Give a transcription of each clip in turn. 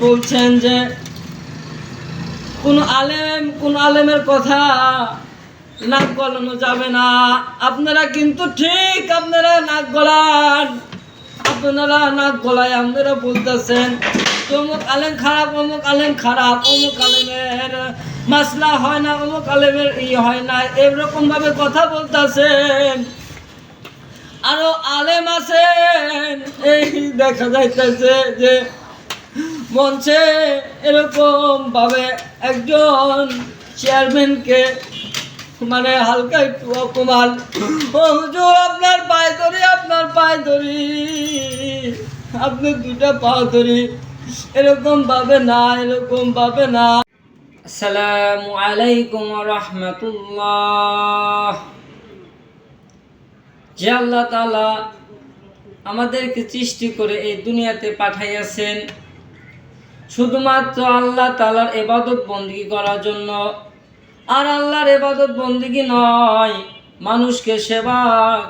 বলছেন যে কোন আলেম, কোন আলেমের কথা নাক গলানো যাবে না। আপনারা কিন্তু ঠিক আপনারা নাক গলান। আপনারা নাক গলায় আপনারা বলতেছেন, অমুক আলেম খারাপ, অমুক আলেম খারাপ, অমুক আলেমের মাসলা হয় না, অমুক আলেমের ই হয় না। এরকম ভাবে কথা বলতেছেন। আরও আলেম আছেন। এই দেখা যাইতেছে যে মঞ্চে এরকম ভাবে একজন চেয়ারম্যানকে মানে হালকা একটু অপমান। হুজুর, আপনার পায়ে ধরি, আপনার পায়ে ধরি। আপনি দুটা পা ধরি। এরকম ভাবে না, এরকম ভাবে না। আসসালামু আলাইকুম রহমতুল্লাহ। যে আল্লাহ তালা আমাদেরকে সৃষ্টি করে এই দুনিয়াতে পাঠাইয়াছেন শুধুমাত্র আল্লাহ তালার এবাদত বন্দিগি করার জন্য। আর আল্লাহর এবাদত বন্দিগি নয়, মানুষকে সেবা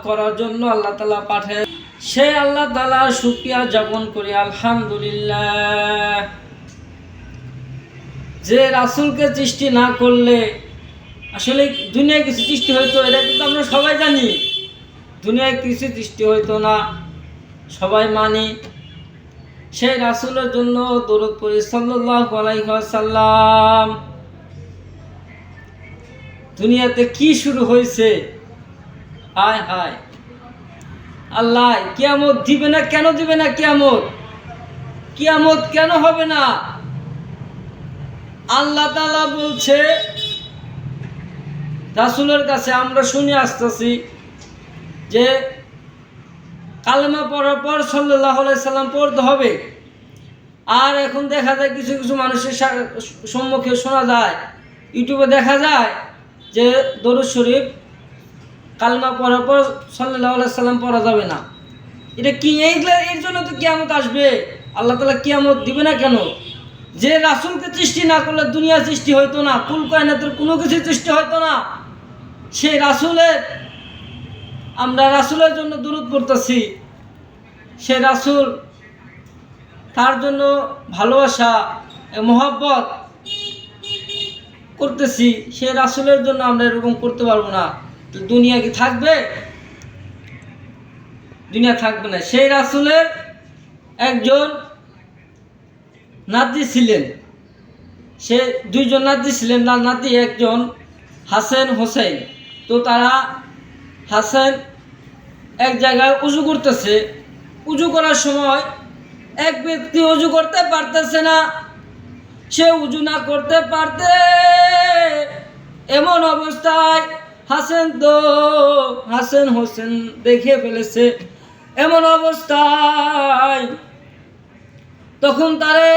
করার জন্য আল্লাহ তালা পাঠায়। সে আল্লাহ তালা সুক্রিয়া যাপন করি, আলহামদুলিল্লাহ। যে রাসুলকে সৃষ্টি না করলে, আসলে দুনিয়ায় কিছু সৃষ্টি হইতো এটা কিন্তু আমরা সবাই জানি। দুনিয়ায় কিছু সৃষ্টি হইতো না, সবাই মানি। সেই রাসুলের জন্য দরুদ পড়ি সাল্লাল্লাহু আলাইহি ওয়াসাল্লাম। দুনিয়াতে কি শুরু হয়েছে? হায় হায়। আল্লাহ কিয়ামত দিবে না, কেন দিবে না কিয়ামত? কিয়ামত কেন হবে না? আল্লাহ তাআলা বলছে, রাসুলের কাছে আমরা শুনে আসতেছি যে কালেমা পড়ার পর সাল্লাহ সাল্লাম পড়তে হবে। আর এখন দেখা যায় কিছু কিছু মানুষের সম্মুখে শোনা যায়, ইউটিউবে দেখা যায় যে দরুদ শরীফ কালমা পড়ার পর সাল্লাহ সাল্লাম পড়া যাবে না। এটা কি এইগুলা এর জন্য তো কিয়ামত আসবে। আল্লাহ তালা কিয়ামত দিবে না কেন? যে রাসুলকে সৃষ্টি না করলে দুনিয়া সৃষ্টি হইতো না, কুল কায়নাতের কোনো কিছু সৃষ্টি হইতো না। সেই রাসুলের আমরা রাসুলের জন্য দূরত পড়তেছি। সে রাসুল তার জন্য ভালোবাসা মহাব্বত করতেছি। সে রাসুলের জন্য আমরা এরকম করতে পারব না। তো দুনিয়া কি থাকবে? দুনিয়া থাকবে না। সেই রাসুলের একজন নাতি ছিলেন। সে দুইজন নাতি ছিলেন। তার নাতি একজন হাসেন হোসেন। তো তারা হাসান এক জায়গায় উজু করতেছে। উজু করার সময় এক ব্যক্তি উজু করতে পারতেছে না। সে উজু না করতে পারতে এমন অবস্থায় হাসেন তো হাসেন হোসেন দেখে ফেলেছে। এমন অবস্থায় তখন তারে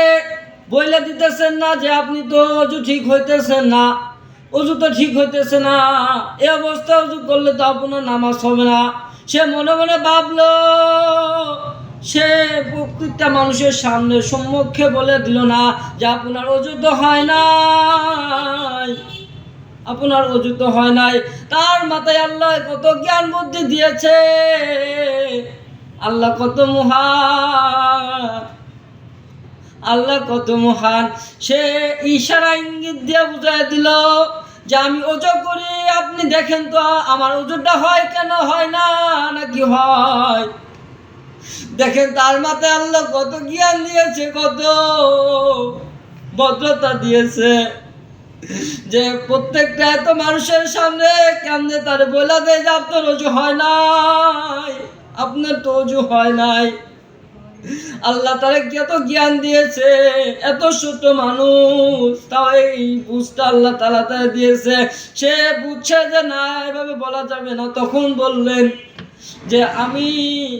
বইলে দিতেছেন না যে আপনি তো অজু ঠিক হইতেছেন না। অজু তো ঠিক হইতেছে না। এ অবস্থা অজু করলে তো আপনার নামাজ হবে না। সে মনে মনে ভাবলো, সে প্রত্যেকটা মানুষের সামনে সম্মুখে বলে দিল না যে আপনার তো হয় নাই। আপনার তো হয় নাই। তার মাথায় আল্লাহ কত জ্ঞান বুদ্ধি দিয়েছে। আল্লাহ কত মহান আল্লাহ কত মহান। সে ইশারা ইঙ্গিত দিয়ে বুঝাই দিল যে আমি ওজো করি, আপনি দেখেন তো আমার ওজোটা হয় কেন, হয় না, নাকি হয়? দেখেন তার মাথায় আল্লাহ কত জ্ঞান দিয়েছে, কত ভদ্রতা দিয়েছে। যে প্রত্যেকটা এত মানুষের সামনে কেমনে তার বলা দেয় যে আপনার অজু হয় নাই, আপনার তো অজু হয় নাই। আল্লাহ তারা কত জ্ঞান দিয়েছে? এত ছোট মানুষ, তাও এই বুঝটা আল্লাহ তালা তারা দিয়েছে। সে বুঝছে যে না, এভাবে বলা যাবে না। তখন বললেন যে, আমি,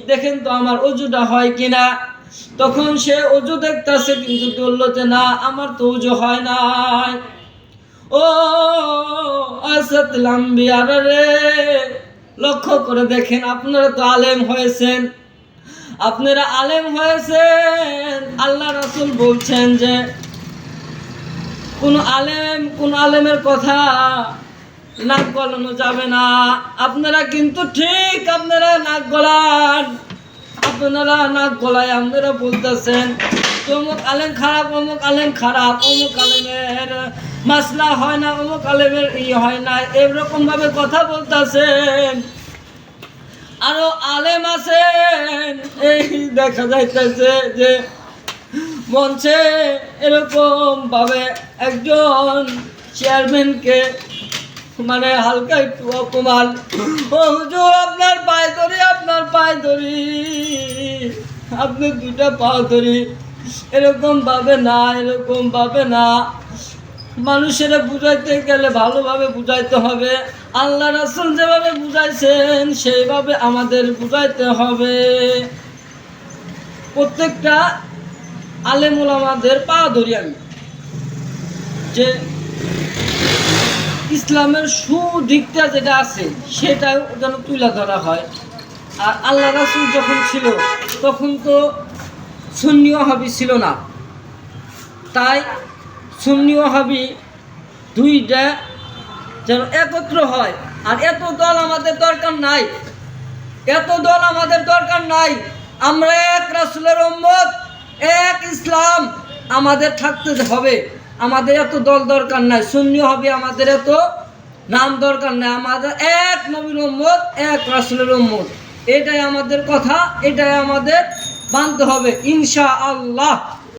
দেখেন তো আমার অজুটা হয় কিনা? তখন সে অজু দেখতেছে, কিন্তু বলল যে, না, আমার তো অজু হয় নাই। ও আসাদ লাম্বিয়ার রে, লক্ষ্য করে দেখেন আপনারা তো আলেম হয়েছেন। আপনারা আলেম হয়েছেন, আল্লাহ রাসুল বলছেন যে, কোন আলেম কোন আলেমের কথা নাক গলানো যাবে না। আপনারা কিন্তু ঠিক আপনারা নাক গলান। আপনারা নাক গলায় আপনারা বলতেছেন, অমুক আলেম খারাপ, অমুক আলেম খারাপ, অমুক আলেমের মাসলা হয় না, অমুক আলেমের ই হয় না এরকম ভাবে কথা বলতেছেন। আরও আলেম আছেন এই দেখা যাইতেছে যে মঞ্চে এরকম ভাবে একজন চেয়ারম্যানকে মানে হালকা একটু অপমান। হুজুর, আপনার পায়ে ধরি, আপনার পায়ে ধরি। আপনি দুটা পা ধরি। এরকম ভাবে না, এরকম ভাবে না। মানুষেরা বুঝাইতে গেলে ভালোভাবে বুঝাইতে হবে। আল্লাহ রাসুল যেভাবে বুঝাইছেন, সেইভাবে আমাদের বুঝাইতে হবে। প্রত্যেকটা আলেমুল আমাদের পা ধরি আমি। যে ইসলামের সুদিকটা যেটা আছে, সেটাও যেন তুলে ধরা হয়। আর আল্লাহ রাসুল যখন ছিল, তখন তো সুন্নিও হাবি ছিল না। তাই সুন্নিও হাবি দুইটা যেন একত্র হয়। আর এত দল আমাদের দরকার নাই। এত দল আমাদের দরকার নাই। আমরা এক রাসুলের উম্মত, এক ইসলাম আমাদের থাকতে হবে। আমাদের এত দল দরকার নাই শূন্য হবে আমাদের এত, নাম দরকার নাই। আমাদের এক নবীর উম্মত, এক রাসুলের উম্মত। এটাই আমাদের কথা, এটাই আমাদের মানতে হবে। ইনশা আল্লাহ